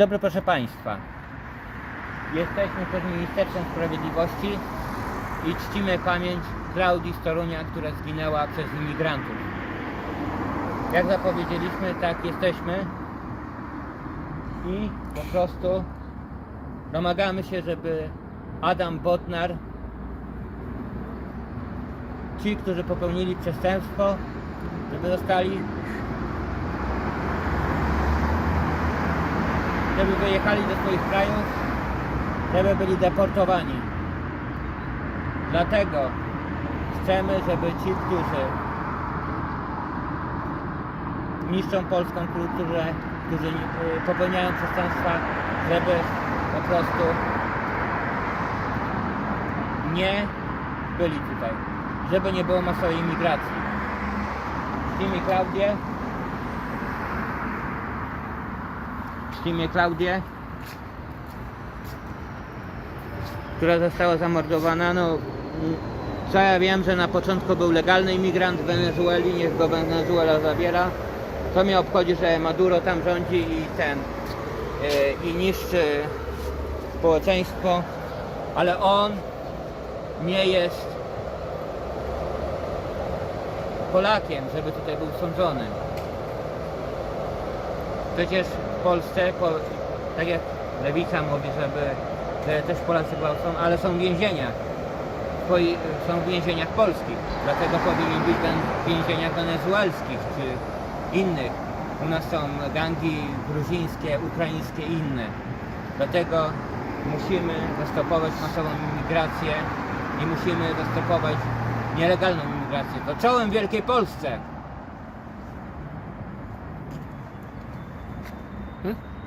Dobry proszę Państwa. Jesteśmy przed Ministerstwem Sprawiedliwości i czcimy pamięć Klaudii z Torunia, która zginęła przez imigrantów. Jak zapowiedzieliśmy, tak jesteśmy i po prostu domagamy się, żeby Adam Botnar, ci, którzy popełnili przestępstwo, żeby zostali żeby wyjechali do swoich krajów, żeby byli deportowani. Dlatego chcemy, żeby ci, którzy niszczą polską kulturę, którzy y, popełniają przestępstwa, żeby po prostu nie byli tutaj, żeby nie było masowej imigracji. Czcimy Klaudię, czcimy Klaudię, która została zamordowana. No, co ja wiem, że na początku był legalny imigrant w Wenezueli, niech go Wenezuela zabiera. Co mnie obchodzi, że Maduro tam rządzi i ten yy, i niszczy społeczeństwo, ale on nie jest Polakiem, żeby tutaj był sądzony. Przecież w Polsce, po, tak jak Lewica mówi, żeby że też Polacy gwałcą, ale są w więzieniach. Twoi- Są w więzieniach polskich. Dlatego powinien być w więzieniach wenezuelskich czy innych. U nas są gangi gruzińskie, ukraińskie i inne. Dlatego musimy zastopować masową imigrację i musimy zastopować nielegalną imigrację. To czołem Wielkiej Polsce! 嗯？